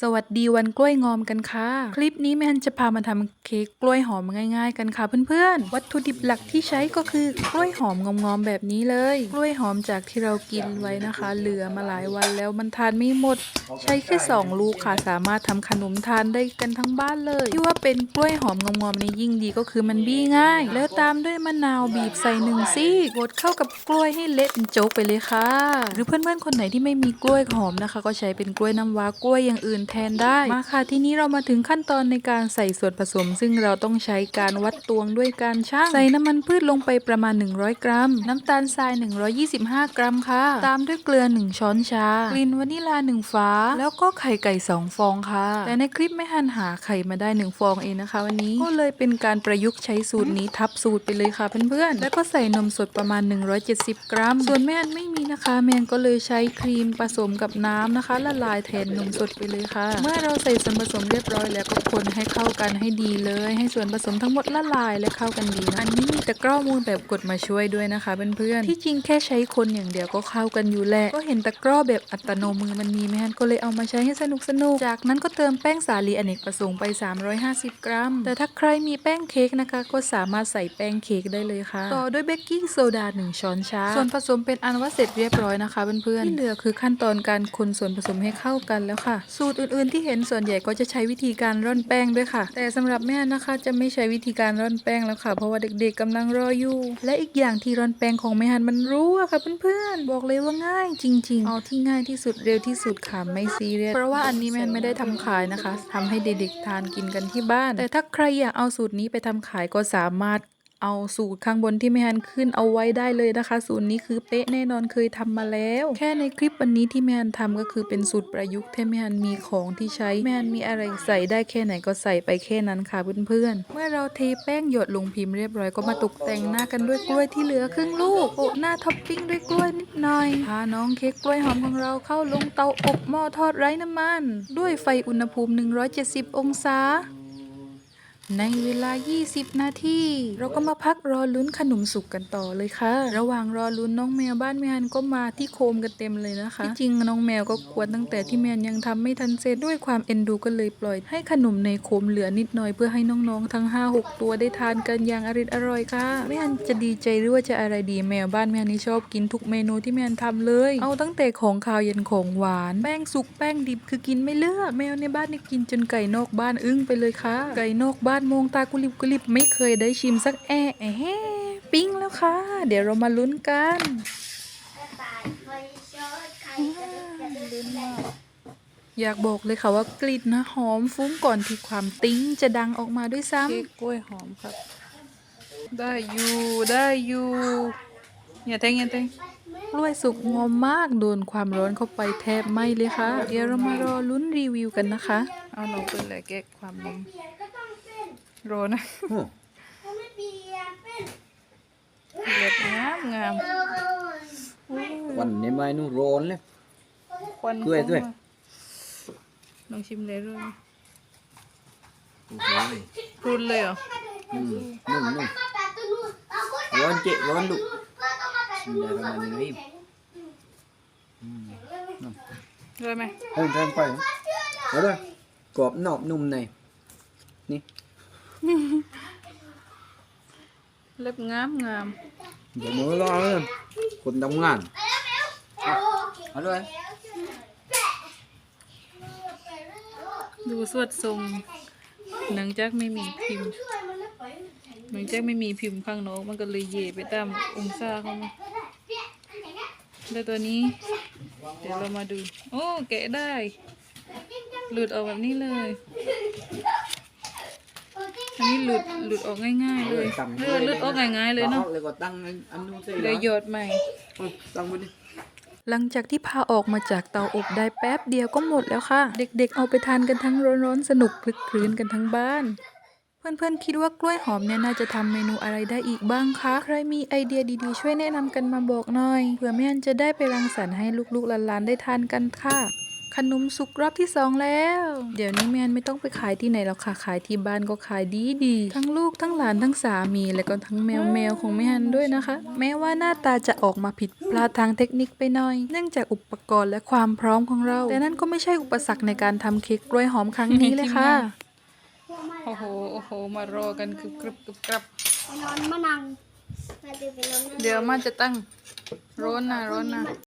สวัสดีวันกล้วยงอมกันค่ะ คลิปนี้แม่ฮันจะพามาทำเค้กกล้วยหอมง่าย ๆ กันค่ะเพื่อนๆ วัตถุดิบหลักที่ใช้ก็คือกล้วยหอมงอมๆแบบนี้เลย กล้วยหอมจากที่เรากินไว้นะคะ เหลือมาหลายวันแล้วมันทานไม่หมด ใช้แค่สองลูกค่ะสามารถทำขนมทานได้กันทั้งบ้านเลยที่ว่าเป็นกล้วยหอมงอมๆในยิ่งดีก็คือมันบี้ง่าย แล้วตามด้วยมะนาวบีบใส่หนึ่งซี่บดเข้ากับกล้วยให้เละเป็นโจ๊กไปเลยค่ะ หรือเพื่อนๆคนไหนที่ไม่มีกล้วยหอมนะคะ ก็ใช้เป็นกล้วยน้ำว้ากล้วยอย่างอื่นแทนได้ มาค่ะทีนี้เรามาถึงขั้นตอนในการใส่ส่วนผสม ซึ่งเราต้องใช้การวัดตวงด้วยการชั่งใส่น้ำมันพืชลงไปประมาณ 100 กรัม น้ำตาลทราย 125 กรัมค่ะ ตามด้วยเกลือ 1 ช้อนชากลิ่นวานิลา 1 ฝา แล้วก็ไข่ไก่ 2 ฟองค่ะ แต่ในคลิปไม่หันหาไข่มาได้ 1 ฟองเองนะคะ วันนี้ก็เลยเป็นการประยุกต์ใช้สูตรนี้ทับสูตรไปเลยค่ะเพื่อนๆแล้วก็ใส่นมสดประมาณ 170 กรัม ส่วนแม่อันไม่มีนะคะแมนก็เลยใช้ครีมผสมกับน้ำนะคะ ละลายแทนนมสดไปเลยค่ะเมื่อเราใส่ส่วนผสมเรียบร้อยแล้วก็คนให้เข้ากันให้ดีเลย ให้ส่วนผสมทั้งหมดละลายและเข้ากันดีนะอันนี้มีตะกร้อมูลแบบกดมาช่วยด้วยนะคะเพื่อนๆที่จริงแค่ใช้คนอย่างเดียวก็เข้ากันอยู่แหละก็เห็นตะกร้อแบบอัตโนมือมันมีไหมฮันก็เลยเอามาใช้ให้สนุกสนุกๆจากนั้นก็เติมแป้งสาลีอเนกประสงค์ไป 350 กรัม แต่ถ้าใครมีแป้งเค้กนะคะ ก็สามารถใส่แป้งเค้กได้เลยค่ะ ต่อด้วยเบกกิ้งโซดา1ช้อนชาส่วนผสมเป็นอันว่าเสร็จเรียบร้อยนะคะเพื่อนๆที่เหลือคือขั้นตอนการคนส่วนผสมให้เข้ากันแล้วค่ะ สูตรอื่นๆที่เห็นส่วนใหญ่ก็จะใช้วิธีการร่อนแป้งด้วยค่ะ แต่สำหรับแม่นะคะ จะไม่ใช้วิธีการร่อนแป้งแล้วค่ะ เพราะว่าเด็กๆกำลังรออยู่ และอีกอย่างที่ร่อนแป้งของแม่ฮันมันรู้อะค่ะเพื่อนๆบอกเลยว่าง่าย จริง ๆ เอาที่ง่ายที่สุดเร็วที่สุดค่ะไม่ซีเรียสเพราะว่าอันนี้แม่ฮันไม่ได้ทำขายนะคะทำให้เด็กๆทานกินกันที่บ้าน แต่ถ้าใครอยากเอาสูตรนี้ไปทำขายก็สามารถ เอาสูตรข้างบนที่แม่ฮันขึ้นเอาไว้ได้เลยนะคะ สูตรนี้คือเป๊ะแน่นอนเคยทำมาแล้ว แค่ในคลิปวันนี้ที่แม่ฮันทำก็คือเป็นสูตรประยุกต์ที่แม่ฮันมีของที่ใช้แม่ฮันมีอะไรใส่ได้แค่ไหนก็ใส่ไปแค่นั้นค่ะเพื่อนๆเมื่อเราเทแป้งหยดลงพิมพ์เรียบร้อยก็มาตกแต่งหน้ากันด้วยกล้วยที่เหลือครึ่งลูกโปะหน้าท็อปปิ้งด้วยกล้วยนิดหน่อยพาน้องเค้กกล้วยหอมของเราเข้าลงเตาอบหม้อทอดไร้น้ำมัน ด้วยไฟอุณหภูมิ 170 องศา ในเวลา 20 นาที เราก็มาพักรอลุ้นขนมสุกกันต่อเลยค่ะ ระหว่างรอลุ้นน้องแมวบ้านแมนก็มาที่โคมกันเต็มเลยนะคะที่จริงน้องแมวก็กวนตั้งแต่ที่แมนยังทำไม่ทันเสร็จด้วยความเอ็นดูก็เลยปล่อย ให้ขนมในโคมเหลือนิดหน่อยเพื่อให้น้องๆ ทั้ง 5-6 ตัวได้ทานกันอย่างอริดอร่อยค่ะแม่อันจะดีใจหรือว่าจะอะไรดีแมวบ้านแมนนี่ชอบกินทุกเมนูที่แมนทำเลย เอาตั้งแต่ของคาวยันของหวาน แป้งสุกแป้งดิบคือกินไม่เลือก แมวในบ้านนี่กินจนไก่นอกบ้านอึ้งไปเลยค่ะ ไก่นอกบ้านมองตากุลิบกุลิบไม่เคยได้ชิมสักแอะแอะแฮ่ปิ้งแล้วค่ะ เดี๋ยวเรามาลุ้นกันอยากบอกเลยค่ะว่ากลิ่นนะหอมฟุ้งก่อนที่ความติ้งจะดังออกมาด้วยซ้ำเค้กกล้วยหอมครับ ได้อยู่ได้อยู่อย่าแทงอย่าแทงกล้วยสุกงอมมากโดนความร้อนเข้าไปแทบไหม้เลยค่ะ เดี๋ยวเรามารอลุ้นรีวิวกันนะคะ เอาลองเป็นเลยแก้ความน มรอนะเล็ดงามงามวันนี้ไม่นู่นร้อนเลยควันด้วยด้วยลองชิมเลยด้วยโอ้โหพรุนเลยเหรออืมนุ่มนุ่มร้อนเจ๊ร้อนดุชิมได้ประมาณนี้อืมด้วยไหมเฮ้ยแทงไปเหรอเอาเลยกรอบนอกนุ่มในนี่ เล็บงามงามเดี๋ยวมือรอเลยคนทำงานเอาเลยดูสวดทรงหนังจากไม่มีพิมพ์หนังจากไม่มีพิมพ์ข้างนอกมันก็เลยเย่ไปตามองศาเขามาแล้วตัวนี้ เดี๋ยวเรามาดู โอ้ แกะได้ หลุดออกแบบนี้เลย อันนี้หลุดหลุดออกง่าย ๆ เลยเลือดเลือดออกง่ายๆเลยเนาะเลยก็ตั้งอันนู้นใส่เลยหยดใหม่ตั้งไว้ดิหลังจากที่พาออกมาจากเตาอบได้แป๊บเดียวก็หมดแล้วค่ะ เด็กๆ เอาไปทานกันทั้งร้อนๆ สนุกคลึกคลื้นกันทั้งบ้าน เพื่อนๆ คิดว่ากล้วยหอมเนี่ยน่าจะทำเมนูอะไรได้อีกบ้างคะ ใครมีไอเดียดีๆ ช่วยแนะนำกันมาบอกหน่อย เผื่อแม่อันจะได้ไปรังสรรค์ให้ลูกๆหลานๆได้ทานกันค่ะ ขนมสุกรอบที่สองแล้ว เดี๋ยวนี้แมนไม่ต้องไปขายที่ไหนแล้วค่ะ ขายที่บ้านก็ขายดีดีๆทั้งลูกทั้งหลานทั้งสามี แล้วก็ทั้งแมวแมวของแม่ฮันด้วยนะคะ แม้ว่าหน้าตาจะออกมาผิดพลาดทางเทคนิคไปหน่อย เนื่องจากอุปกรณ์และความพร้อมของเรา แต่นั่นก็ไม่ใช่อุปสรรคในการทำเค้กกล้วยหอมครั้งนี้เลยค่ะ โอ้โห โอ้โห มารอกันกรึบกรึบกรึบกรับไปนอนมะนังมาดูไปนอนมะนัง เดี๋ยวมันจะตั้งร้อนนะร้อนนะ